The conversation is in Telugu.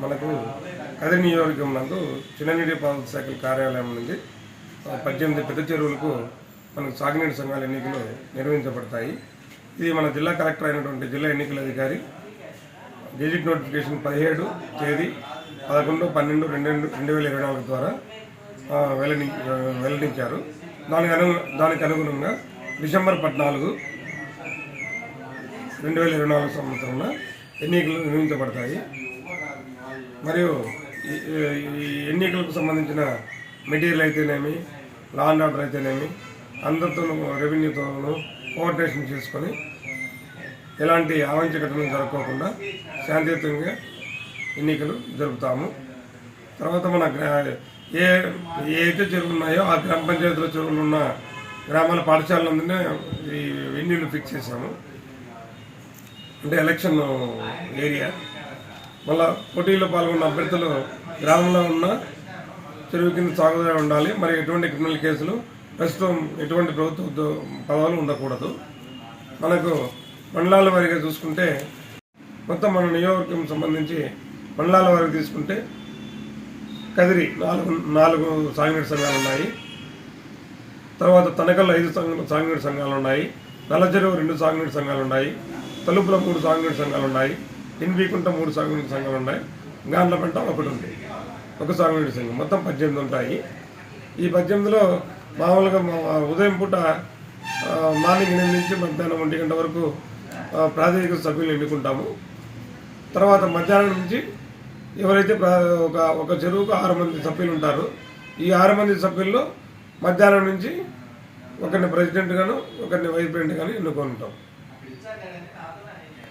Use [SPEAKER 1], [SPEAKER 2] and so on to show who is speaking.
[SPEAKER 1] మనకు కదిరి నియోజకవర్గం నందు చిన్ననీటి పారుదల శాఖ కార్యాలయం నుండి పద్దెనిమిది పెద్ద చెరువులకు మనకు సాగునీటి సంఘాల ఎన్నికలు నిర్వహించబడతాయి. ఇది మన జిల్లా కలెక్టర్ అయినటువంటి జిల్లా ఎన్నికల అధికారి గెజిట్ నోటిఫికేషన్ పదిహేడు తేదీ పదకొండు పన్నెండు రెండు రెండు వేల ఇరవై నాలుగు ద్వారా వెల్లడి వెల్లడించారు. దానికి అను దానికి అనుగుణంగా డిసెంబర్ పద్నాలుగు రెండు వేల ఇరవై నాలుగు సంవత్సరంలో ఎన్నికలు నిర్వహించబడతాయి. మరియు ఈ ఎన్నికలకు సంబంధించిన మెటీరియల్ అయితేనేమి లాండ్ ఆర్డర్ అయితేనేమి అందరితోనూ రెవెన్యూతోనూ కోఆర్డినేషన్ చేసుకొని ఎలాంటి అవాంఛ జరుపుకోకుండా శాంతియుతంగా ఎన్నికలు జరుపుతాము. తర్వాత మన గ్రా- ఏ ఏదైతే అయితే చెరువులు ఉన్నాయో ఆ గ్రామ పంచాయతీలో చెరువులు ఉన్న గ్రామాల పాఠశాలలందరినీ ఈ వెన్యూలు ఫిక్స్ చేశాము. అంటే ఎలక్షన్ ఏరియా. మళ్ళా పోటీలో పాల్గొన్న అభ్యర్థులు గ్రామంలో ఉన్న చెరువు కింద సాగుదల ఉండాలి. మరి ఎటువంటి క్రిమినల్ కేసులు ప్రస్తుతం ఎటువంటి ప్రభుత్వ ఉద్యో- పదవులు ఉండకూడదు. మనకు మండలాల వారిగా చూసుకుంటే మొత్తం మన నియోజకవర్గం సంబంధించి మండలాల వారికి తీసుకుంటే కదిరి నాలుగు నాలుగు సాగునీటి సంఘాలు ఉన్నాయి. తర్వాత తనకల్లో ఐదు సంఘ సాగునీటి సంఘాలు ఉన్నాయి. నల్లచెరువు రెండు సాగునీటి సంఘాలు ఉన్నాయి. తలుపుల మూడు సాగునీటి సంఘాలు ఉన్నాయి. ఇన్బీకుంట మూడు సాగునీటి సంఘాలు ఉన్నాయి. గాండ్లపెంట ఒకటి ఉంది. ఒక సాగునీటి సంఘం మొత్తం పద్దెనిమిది ఉంటాయి. ఈ పద్దెనిమిదిలో మామూలుగా మా ఉదయం పూట మార్నింగ్ ఎనిమిది నుంచి మధ్యాహ్నం ఒంటి గంట వరకు ప్రాథమిక సభ్యులు ఎన్నుకుంటాము. తర్వాత మధ్యాహ్నం నుంచి ఎవరైతే ప్రా- ఒక ఒక చెరువుకు ఆరు మంది సభ్యులు ఉంటారు ఈ ఆరు మంది సభ్యుల్లో మధ్యాహ్నం నుంచి ఒకరిని ప్రెసిడెంట్ గాను ఒకరిని వైస్ ప్రెసిడెంట్ గాను ఎన్నుకొని ఉంటాం.